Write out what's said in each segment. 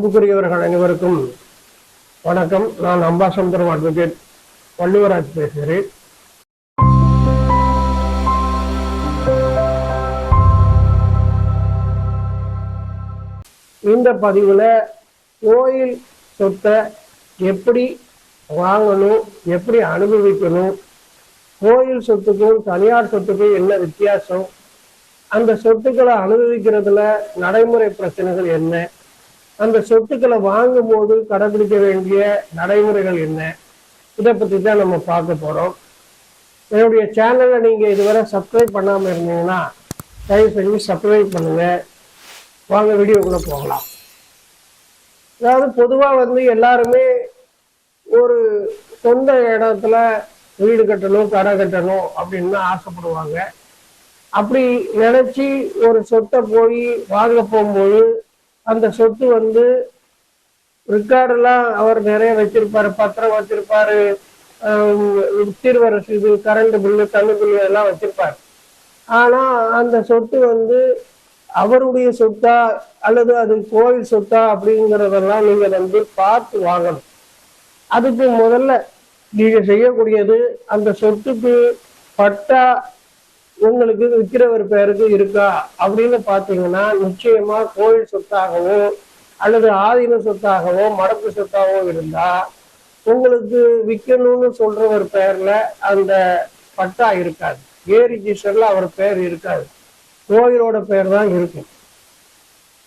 அன்புக்குரியவர்கள் அனைவருக்கும் வணக்கம். நான் அம்பாசமுத்திரம் அட்வொகேட் வள்ளுவராஜ் பேசுகிறேன். இந்த பதிவுல கோயில் சொத்தை எப்படி வாங்கணும் எப்படி அனுபவிக்கணும் கோயில் சொத்துக்கும் தனியார் சொத்துக்கும் என்ன வித்தியாசம் அந்த சொத்துக்களை அனுபவிக்கிறதுல நடைமுறை பிரச்சனைகள் என்ன அந்த சொத்துக்களை வாங்கும்போது கடைபிடிக்க வேண்டிய நடைமுறைகள் என்ன? இதை பற்றி தான் நம்ம பார்க்க போகிறோம் என்னுடைய சேனலை நீங்கள் இதுவரை சப்ஸ்கிரைப் பண்ணாமல் இருந்தீங்கன்னா தயவு செஞ்சு சப்ஸ்கிரைப் பண்ணுங்க. வாங்க வீடியோக்குள்ளே போகலாம். அதாவது பொதுவாக வந்து எல்லாருமே ஒரு சொந்த இடத்துல வீடு கட்டணும் கடை கட்டணும் அப்படின்னு ஆசைப்படுவாங்க. அப்படி நினைச்சு ஒரு சொத்தை போய் வாங்க போகும்போது அந்த சொத்து வந்து ரெக்கார்டெல்லாம் அவர் நிறைய வச்சிருப்பாரு பத்திரம் வச்சிருப்பாரு தீர்வ இது கரண்ட் பில்லு தண்ணி பில்லு எல்லாம் வச்சிருப்பாரு. ஆனா அந்த சொத்து வந்து அவருடைய சொத்தா அல்லது அது கோயில் சொத்தா அப்படிங்கிறதெல்லாம் நீங்க வந்து பார்த்து வாங்கணும். அதுக்கு முதல்ல நீங்க செய்யக்கூடியது அந்த சொத்துக்கு பட்டா உங்களுக்கு விற்கிறவர் பெயருக்கு இருக்கா? அப்படின்னு பாத்தீங்கன்னா நிச்சயமா கோயில் சொத்தாகவோ அல்லது ஆதீன சொத்தாகவோ மடப்பு சொத்தாகவோ இருந்தா உங்களுக்கு விற்கணும்னு சொல்றவர் பெயர்ல அந்த பட்டா இருக்காது. ஏ ரிஜிஸ்டர்ல அவர் பெயர் இருக்காது. கோயிலோட பெயர் தான் இருக்கும்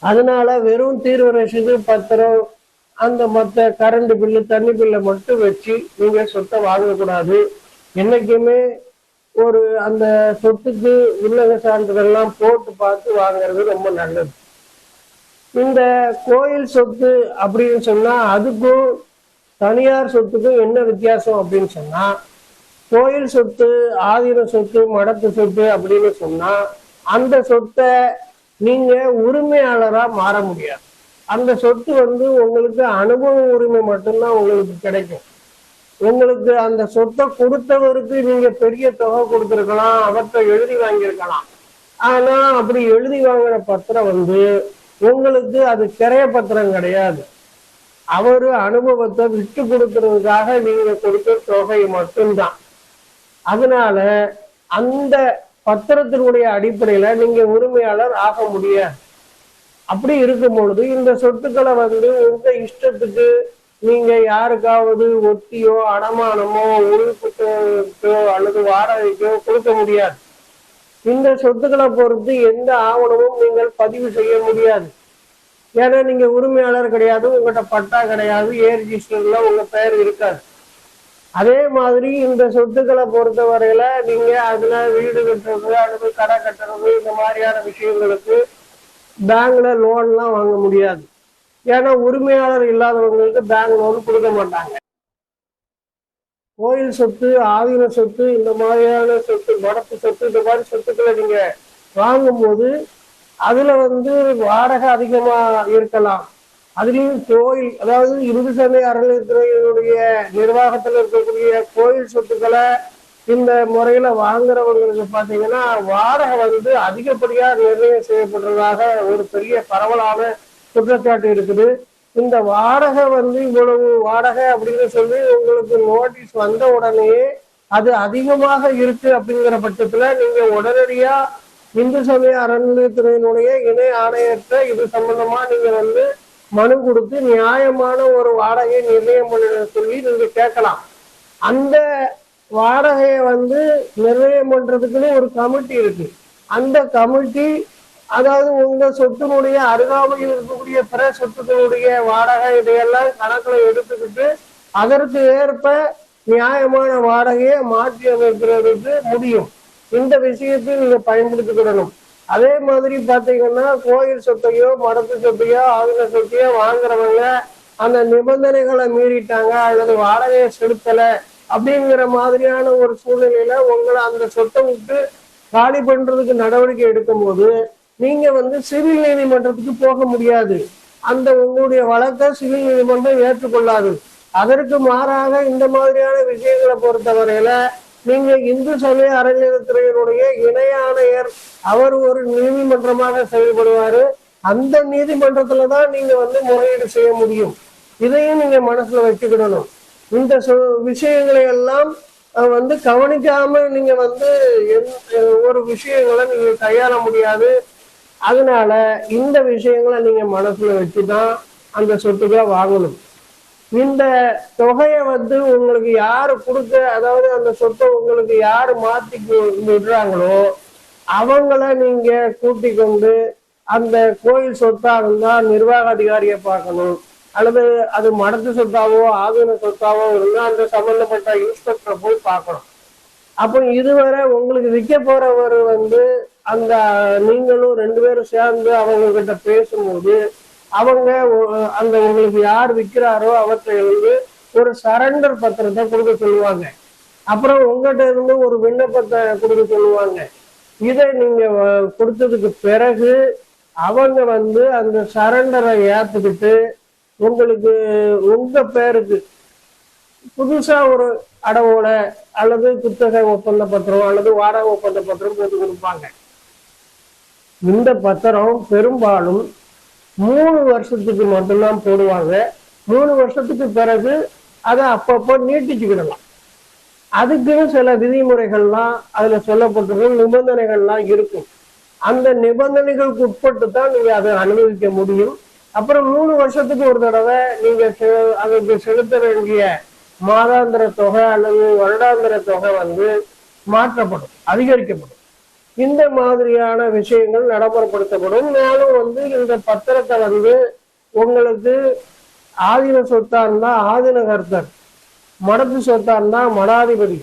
அதனால வெறும் தீர்வு ரசீது பத்திரம் அந்த மற்ற கரண்ட் பில்லு தண்ணி பில்லை மட்டும் வச்சு நீங்க சொத்தை வாங்கக்கூடாது. என்னைக்குமே ஒரு அந்த சொத்துக்கு வில்லக சான்றிதழ்லாம் போட்டு பார்த்து வாங்குறது ரொம்ப நல்லது. இந்த கோயில் சொத்து அப்படின்னு சொன்னா அதுக்கும் தனியார் சொத்துக்கும் என்ன வித்தியாசம் அப்படின்னு சொன்னா கோயில் சொத்து ஆதீன சொத்து மடத்து சொத்து அப்படின்னு சொன்னா அந்த சொத்தை நீங்க உரிமையாளரா மாற முடியாது. அந்த சொத்து வந்து உங்களுக்கு அனுபவ உரிமை மட்டும்தான் உங்களுக்கு கிடைக்கும். உங்களுக்கு அந்த சொத்தை கொடுத்தவருக்கு நீங்க பெரிய தொகை கொடுத்துருக்கலாம் அவற்றை எழுதி வாங்கியிருக்கலாம். ஆனா அப்படி எழுதி வாங்குற பத்திரம் வந்து உங்களுக்கு அது கிரைய பத்திரம் கிடையாது. அவரு அனுபவத்தை விட்டு கொடுக்கறதுக்காக நீங்க கொடுத்த தொகை மட்டும்தான். அதனால அந்த பத்திரத்தினுடைய அடிப்படையில நீங்க உரிமையாளர் ஆக முடியாது. அப்படி இருக்கும் பொழுது இந்த சொத்துக்களை வந்து உங்க இஷ்டத்துக்கு நீங்க யாருக்காவது ஒத்தியோ அடமானமோ உறுப்புக்கோ அல்லது வாடகைக்கோ கொடுக்க முடியாது. இந்த சொத்துக்களை பொறுத்து எந்த ஆவணமும் நீங்கள் பதிவு செய்ய முடியாது. ஏன்னா நீங்க உரிமையாளர் கிடையாது உங்கள்கிட்ட பட்டா கிடையாது ஏ ரிஜிஸ்டர்ல உங்க பெயர் இருக்காது. அதே மாதிரி இந்த சொத்துக்களை பொறுத்த வரையில நீங்க அதுல வீடு கட்டுறது அல்லது கடை கட்டுறது இந்த மாதிரியான விஷயங்களுக்கு பேங்க்ல லோன்லாம் வாங்க முடியாது. ஏன்னா உரிமையாளர் இல்லாதவங்களுக்கு பேங்க் லோன் கொடுக்க மாட்டாங்க. கோயில் சொத்து ஆதீன சொத்து இந்த மாதிரியான சொத்து மடப்பு சொத்து இந்த மாதிரி சொத்துக்களை நீங்க வாங்கும்போது அதுல வந்து வாடகை அதிகமா இருக்கலாம். அதுலயும் கோயில் அதாவது இந்து சமய அறநிலையத்துறையினுடைய நிர்வாகத்துல இருக்கக்கூடிய கோயில் சொத்துக்களை இந்த முறையில வாங்குறவங்களுக்கு பாத்தீங்கன்னா வாடகை வந்து அதிகப்படியா நிர்ணயம் செய்யப்படுறதாக ஒரு பெரிய பரவலான குற்றச்சாட்டு இருக்குது. இந்த வாடகை வந்து இவ்வளவு வாடகை அப்படின்னு சொல்லி உங்களுக்கு நோட்டீஸ் வந்த உடனே அது அதிகமாக இருக்கு அப்படிங்கிற பட்சத்துல நீங்க உடனடியா இந்து சமய அறநிலையத்துறையினுடைய இணை ஆணையத்தை இது சம்பந்தமா நீங்க வந்து மனு கொடுத்து நியாயமான ஒரு வாடகையை நிர்ணயம் பண்ண சொல்லி நீங்க கேட்கலாம். அந்த வாடகையை வந்து நிர்ணயம் பண்றதுக்குன்னு ஒரு கமிட்டி இருக்கு. அந்த கமிட்டி அதாவது உங்க சொத்தினுடைய அருகாமையில் இருக்கக்கூடிய பிற சொத்துக்களுடைய வாடகை இதையெல்லாம் கணக்குல எடுத்துக்கிட்டு அதற்கு ஏற்ப நியாயமான வாடகையை மாற்றி அமைக்கிறதுக்கு முடியும். இந்த விஷயத்தை நீங்க பயன்படுத்திக்கிடணும். அதே மாதிரி பாத்தீங்கன்னா கோயில் சொத்தையோ மடத்து சொத்தையோ ஆங்கில சொத்தையோ வாங்குறவங்க அந்த நிபந்தனைகளை மீறிட்டாங்க அல்லது வாடகையை செலுத்தல அப்படிங்கிற மாதிரியான ஒரு சூழ்நிலையில உங்களை அந்த சொத்தை விட்டு காலி பண்றதுக்கு நடவடிக்கை எடுக்கும்போது நீங்க வந்து சிவில் நீதிமன்றத்துக்கு போக முடியாது. அந்த உங்களுடைய வழக்கை சிவில் நீதிமன்றம் ஏற்றுக்கொள்ளாது. அதற்கு மாறாக இந்த மாதிரியான விஷயங்களை பொறுத்தவரையில நீங்க இந்து சமய அறநிலையத்துறையினுடைய இணை ஆணையர் அவர் ஒரு நீதிமன்றமாக செயல்படுவாரு. அந்த நீதிமன்றத்துல தான் நீங்க வந்து முறையீடு செய்ய முடியும். இதையும் நீங்க மனசுல வச்சுக்கிடணும். இந்த சொ- விஷயங்களை எல்லாம் வந்து கவனிக்காம நீங்க வந்து எந்த- ஒரு விஷயங்களை நீங்க கையாள முடியாது. அதனால இந்த விஷயங்களை நீங்க மனசுல வச்சுதான் அந்த சொத்துக்களை வாங்கணும். இந்த தொகையை வந்து உங்களுக்கு யாரு கொடுக்க அதாவது அந்த சொத்தை உங்களுக்கு யாரு மாத்தி விடுறாங்களோ அவங்கள நீங்க கூட்டி கொண்டு அந்த கோயில் சொத்தா இருந்தா நிர்வாக அதிகாரியை பார்க்கணும். அல்லது அது மடத்து சொத்தாவோ ஆதீன சொத்தாவோ இருந்தா அந்த சம்பந்தப்பட்ட இன்ஸ்பெக்டரை போய் பார்க்கணும். அப்போ இதுவரை உங்களுக்கு விற்க போறவர் வந்து அந்த நீங்களும் ரெண்டு பேரும் சேர்ந்து அவங்க கிட்ட பேசும்போது அவங்க அந்த உங்களுக்கு யார் விற்கிறாரோ அவற்றை வந்து ஒரு சரண்டர் பத்திரத்தை கொடுக்க சொல்லுவாங்க. அப்புறம் உங்ககிட்ட இருந்து ஒரு விண்ணப்பத்தை கொடுக்க சொல்லுவாங்க. இதை நீங்க கொடுத்ததுக்கு பிறகு அவங்க வந்து அந்த சரண்டரை ஏத்துக்கிட்டு உங்களுக்கு உங்க பேருக்கு புதுசா ஒரு அடவோட அல்லது குத்தகை ஒப்பந்த பத்திரம் அல்லது வாடகை ஒப்பந்த பத்திரம் போட்டு கொடுப்பாங்க. இந்த பத்திரம் பெரும்பாலும் மூணு வருஷத்துக்கு மட்டும்தான் போடுவாங்க. மூணு வருஷத்துக்கு பிறகு அதை அப்பப்போ நீட்டிச்சுக்கிடலாம். அதுக்குன்னு சில விதிமுறைகள்லாம் அதுல சொல்லப்பட்டிருக்க நிபந்தனைகள்லாம் இருக்கும். அந்த நிபந்தனைகளுக்கு உட்பட்டு தான் நீங்கள் அதை அனுபவிக்க முடியும். அப்புறம் மூணு வருஷத்துக்கு ஒரு தடவை நீங்கள் செ- அதுக்கு செலுத்த வேண்டிய மாதாந்திர தொகை அல்லது வருடாந்திர தொகை வந்து மாற்றப்படும் அதிகரிக்கப்படும். இந்த மாதிரியான விஷயங்கள் நடைமுறைப்படுத்தப்படும். மேலும் வந்து இந்த பத்திரத்தை வந்து உங்களுக்கு ஆதீன சொத்தா இருந்தா ஆதீனகர்த்தர் மடத்து சொத்தா இருந்தா மடாதிபதி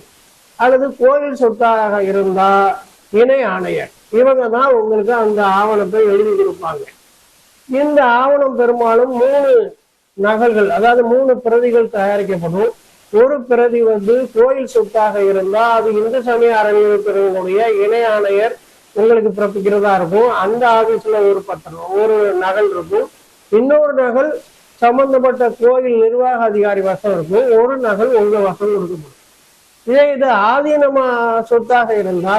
அல்லது கோயில் சொத்தாக இருந்தா இணை ஆணையர். இவங்க தான் உங்களுக்கு அந்த ஆவணத்தை எழுதி கொடுப்பாங்க. இந்த ஆவணம் பெரும்பாலும் மூணு நகல்கள் அதாவது மூணு பிரதிகள் தயாரிக்கப்படும். ஒரு பிரதி வந்து கோயில் சொத்தாக இருந்தா அது இந்து சமய அறநிலையத்துறையினுடைய இணை ஆணையர் உங்களுக்கு பிறப்பிக்கிறதா இருக்கும். அந்த ஆபீஸ்ல ஒரு பத்திரம் ஒரு நகல் இருக்கும். இன்னொரு நகல் சம்பந்தப்பட்ட கோயில் நிர்வாக அதிகாரி வசம் இருக்கும். ஒரு நகல் உங்க வசம் கொடுக்கப்படும். இதே இது ஆதீனமா சொத்தாக இருந்தா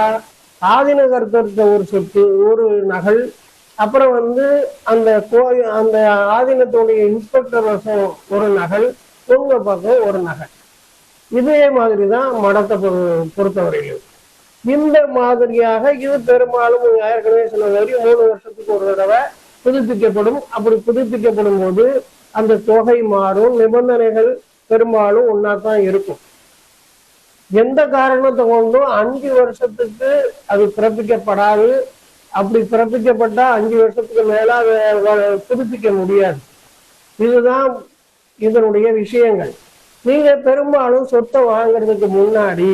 ஆதீன கருத்தர்த்த ஒரு சொத்து ஒரு நகல் அப்புறம் வந்து அந்த கோயில் அந்த ஆதீனத்துடைய இன்ஸ்பெக்டர் வசம் ஒரு நகல் உங்க பக்கம் ஒரு நகல். இதே மாதிரி தான் மடத்தை பொறுத்தவரையிலும். இந்த மாதிரியாக இது பெரும்பாலும் ஏற்கனவே சொன்ன மாதிரி மூணு வருஷத்துக்கு ஒரு தடவை புதுப்பிக்கப்படும். அப்படி புதுப்பிக்கப்படும் போது அந்த தொகை மாறும். நிபந்தனைகள் பெரும்பாலும் ஒன்னா தான் இருக்கும். எந்த காரணத்தை கொண்டும் அஞ்சு வருஷத்துக்கு அது பிறப்பிக்கப்படாது. அப்படி பிறப்பிக்கப்பட்டா அஞ்சு வருஷத்துக்கு மேல அதை புதுப்பிக்க முடியாது. இதுதான் இதனுடைய விஷயங்கள். நீங்க பெரும்பாலும் சொத்தை வாங்குறதுக்கு முன்னாடி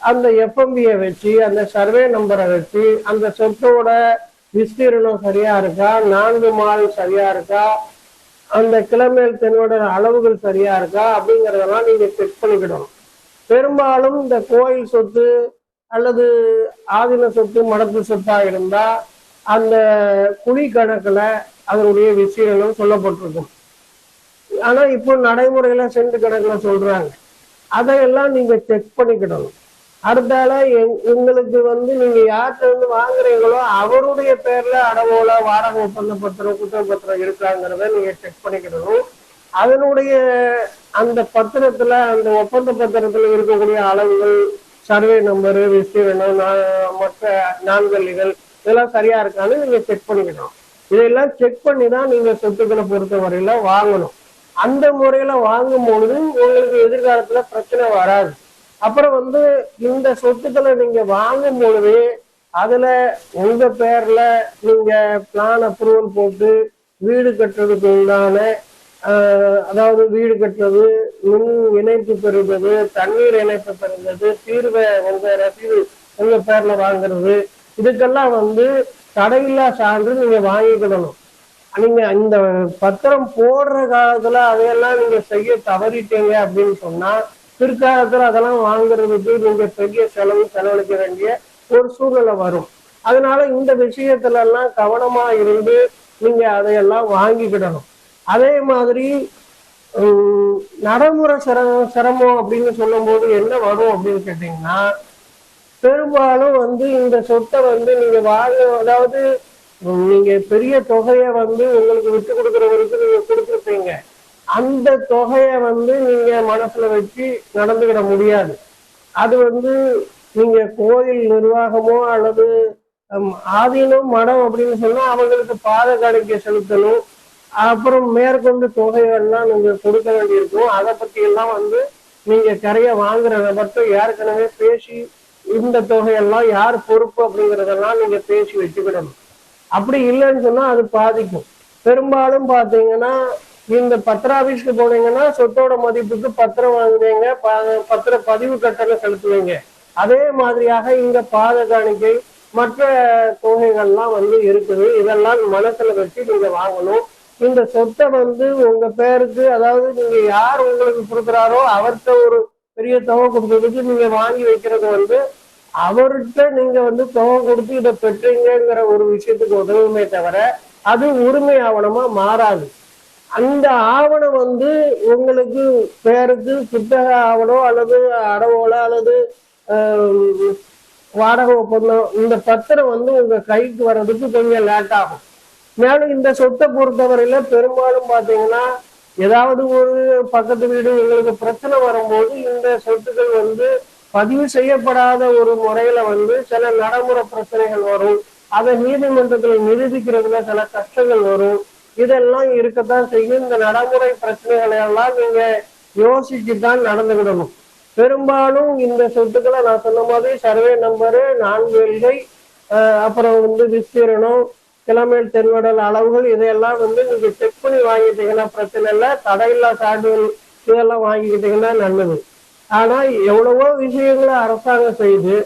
அந்த எஃப்எம்பியை வச்சு அந்த சர்வே நம்பரை வச்சு அந்த சொத்தோட விஸ்தீரணம் சரியா இருக்கா? நான்கு மால் சரியா இருக்கா? அந்த கிளமேல் தென்னோட அளவுகள் சரியா இருக்கா? அப்படிங்கறதெல்லாம் நீங்க செக் பண்ணிக்கிடணும். பெரும்பாலும் இந்த கோயில் சொத்து அல்லது ஆதின சொத்து மடத்து சொத்தா இருந்தா அந்த குழி கணக்குல அதனுடைய விசீரணம் சொல்லப்பட்டிருக்கும். ஆனா இப்போ நடைமுறையில சென்று கணக்குல சொல்றாங்க. அதையெல்லாம் நீங்க செக் பண்ணிக்கிடணும். அடுத்தால எங்- உங்களுக்கு வந்து நீங்க யார்கிட்ட இருந்து வாங்குறீங்களோ அவருடைய பேர்ல அடவோல வாடகை ஒப்பந்த பத்திரம் குற்ற பத்திரம் இருக்காங்கிறத நீங்க செக் பண்ணிக்கிடணும். அதனுடைய அந்த பத்திரத்துல அந்த ஒப்பந்த பத்திரத்துல இருக்கக்கூடிய அளவுகள் சர்வே நம்பரு விஸ்தீரணம் நா- மற்ற நான்கல்லிகள் இதெல்லாம் சரியா இருக்கான்னு நீங்க செக் பண்ணிக்கணும் இதெல்லாம் செக் பண்ணி தான் நீங்க சொத்துக்களை பொறுத்த வரையில வாங்கணும். அந்த முறையில வாங்கும் பொழுது உங்களுக்கு எதிர்காலத்துல பிரச்சனை வராது. அப்புறம் வந்து இந்த சொத்துக்களை நீங்க வாங்கும் பொழுது அதுல உங்க பேர்ல நீங்க பிளான் அப்ரூவல் போட்டு வீடு கட்டுறதுக்கு உண்டான அதாவது வீடு கட்டுறது மின் இணைப்பு பெறுவது தண்ணீர் இணைப்பு பெறுவது தீர்வை உங்க ரசீது உங்க பேர்ல வாங்குறது இதுக்கெல்லாம் வந்து தடையில்லா சான்று நீங்க வாங்கிக்கிடணும். நீங்க இந்த பத்திரம் போடுற காலத்துல அதையெல்லாம் நீங்க செய்ய தவறிட்டீங்க அப்படின்னு சொன்னா பிற்காலத்துல அதெல்லாம் வாங்குறதுக்கு நீங்க பெரிய செலவு செலவழிக்க வேண்டிய ஒரு சூழ்நிலை வரும். அதனால இந்த விஷயத்துல எல்லாம் கவனமா இருந்து நீங்க அதையெல்லாம் வாங்கிக்கிடணும். அதே மாதிரி நடைமுறை சிர சிரமம் அப்படின்னு சொல்லும்போது என்ன வரும் அப்படின்னு கேட்டீங்கன்னா பெரும்பாலும் வந்து இந்த சொத்தை வந்து நீங்க வாங்க அதாவது நீங்க பெரிய தொகையை வந்து உங்களுக்கு விட்டு கொடுக்கறவருக்கு நீங்க கொடுத்துருப்பீங்க. அந்த தொகையை வந்து நீங்க மனசுல வச்சு நடந்துகிட முடியாது. அது வந்து நீங்க கோயில் நிர்வாகமோ அல்லது ஆதீனம் மடம் அப்படின்னு சொன்னா அவங்களுக்கு பாத காணிக்கை செலுத்தணும். அப்புறம் மேற்கொண்டு தொகைகள்லாம் நீங்க கொடுக்க வேண்டியிருக்கும். அதை பத்தி எல்லாம் வந்து நீங்க கரையை வாங்குற நபர்கிட்ட ஏற்கனவே பேசி இந்த தொகையெல்லாம் யார் பொறுப்பு அப்படிங்கறதெல்லாம் நீங்க பேசி வச்சுக்கிடணும். அப்படி இல்லைன்னு சொன்னா அது பாதிக்கும். பெரும்பாலும் பாத்தீங்கன்னா இந்த பத்திர ஆபீஸ்க்கு போனீங்கன்னா சொத்தோட மதிப்புக்கு பத்திரம் வாங்குவீங்க ப- பத்திர பதிவு கட்டணம் செலுத்துவீங்க. அதே மாதிரியாக இங்க பாத காணிக்கை மற்ற தொகைகள்லாம் வந்து இருக்குது. இதெல்லாம் மனசுல வச்சு நீங்க வாங்கணும். இந்த சொத்தை வந்து உங்க பேருக்கு அதாவது நீங்க யார் உங்களுக்கு கொடுக்குறாரோ அவர்கிட்ட ஒரு பெரிய தொகை கொடுக்கறதுக்கு நீங்க வாங்கி வைக்கிறது வந்து அவர்கிட்ட நீங்க வந்து தொகை கொடுத்து இதை பெற்றீங்கிற ஒரு விஷயத்துக்கு உதவுமே தவிர அது உரிமை ஆவணமா மாறாது. அந்த ஆவணம் வந்து உங்களுக்கு பேருக்கு புத்தக ஆவணம் அல்லது அடவோல அல்லது வாடகை ஒப்பந்தம் இந்த பத்திரம் வந்து உங்க கைக்கு வர்றதுக்கு கொஞ்சம் லேட் ஆகும் மேலும் இந்த சொத்தை பொறுத்தவரையில பெரும்பாலும் பாத்தீங்கன்னா ஏதாவது ஒரு பக்கத்து வீடு எங்களுக்கு பிரச்சனை வரும்போது இந்த சொத்துக்கள் வந்து பதிவு செய்யப்படாத ஒரு முறையில வந்து சில நடைமுறை பிரச்சனைகள் வரும். அதை நீதிமன்றத்துல நிரூபிக்கிறதுல சில கஷ்டங்கள் வரும். இதெல்லாம் இருக்கத்தான் செய்யும். இந்த நடைமுறை பிரச்சனைகளை எல்லாம் நீங்க யோசிச்சு தான் நடந்துக்கிடணும். பெரும்பாலும் இந்த சொத்துக்களை நான் சொன்ன மாதிரி சர்வே நம்பரு நான்கு எல்கை அப்புறம் வந்து விஸ்தீரணம் கிலோமீட்டர் தென்வடல் அளவுகள் இதையெல்லாம் வந்து நீங்க செக் பண்ணி வாங்கிட்டீங்கன்னா பிரச்சனை இல்லை. தடையில்லா சான்றுகள் இதெல்லாம் வாங்கிக்கிட்டீங்கன்னா நல்லது. ஆனா எவ்வளவோ விஷயங்களை அரசாங்கம் செய்து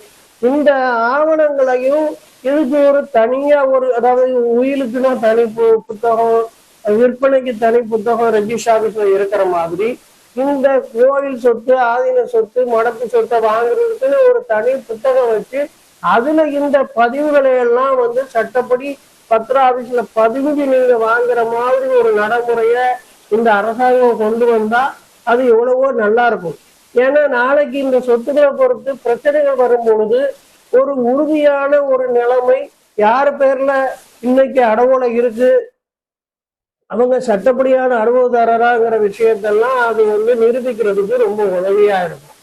இந்த ஆவணங்களையும் இதுக்கு ஒரு தனியா ஒரு அதாவது உயிலுக்குன்னா தனி பு- புத்தகம் விற்பனைக்கு தனி புத்தகம் ரெஜிஸ்டர் ஆபீஸ்ல இருக்கிற மாதிரி இந்த கோவில் சொத்து ஆதீன சொத்து மடப்பு சொத்தை வாங்குறதுக்குன்னு ஒரு தனி புத்தகம் வச்சு அதுல இந்த பதிவுகளை எல்லாம் வந்து சட்டப்படி பத்திர ஆபீஸ்ல பதிவுக்கு நீங்க வாங்குற மாதிரி ஒரு நடைமுறைய இந்த அரசாங்கம் கொண்டு வந்தா அது எவ்வளவோ நல்லா இருக்கும். ஏன்னா நாளைக்கு இந்த சொத்துக்களை பொறுத்து பிரச்சனைகள் வரும் பொழுது ஒரு உறுதியான ஒரு நிலைமை யார் பேர்ல இன்னைக்கு அடவோலை இருக்கு? அவங்க சட்டப்படியான அனுபவதாரராங்கிற விஷயத்தெல்லாம் அது வந்து நிரூபிக்கிறதுக்கு ரொம்ப உதவியா இருக்கும்.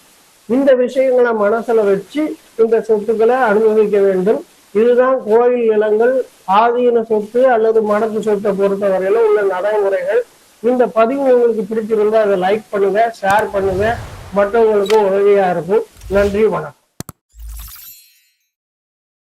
இந்த விஷயங்களை மனசுல வச்சு இந்த சொத்துக்களை அனுபவிக்க வேண்டும். இதுதான் கோயில் நிலங்கள் ஆதீன சொத்து அல்லது மடத்து சொத்தை பொறுத்தவரையில உள்ள நடைமுறைகள். இந்த பதிவு உங்களுக்கு பிடிச்சிருந்தா அதை லைக் பண்ணுங்க ஷேர் பண்ணுங்க. மற்றவங்களுக்கும் உதவியா இருக்கும். நன்றி வணக்கம்.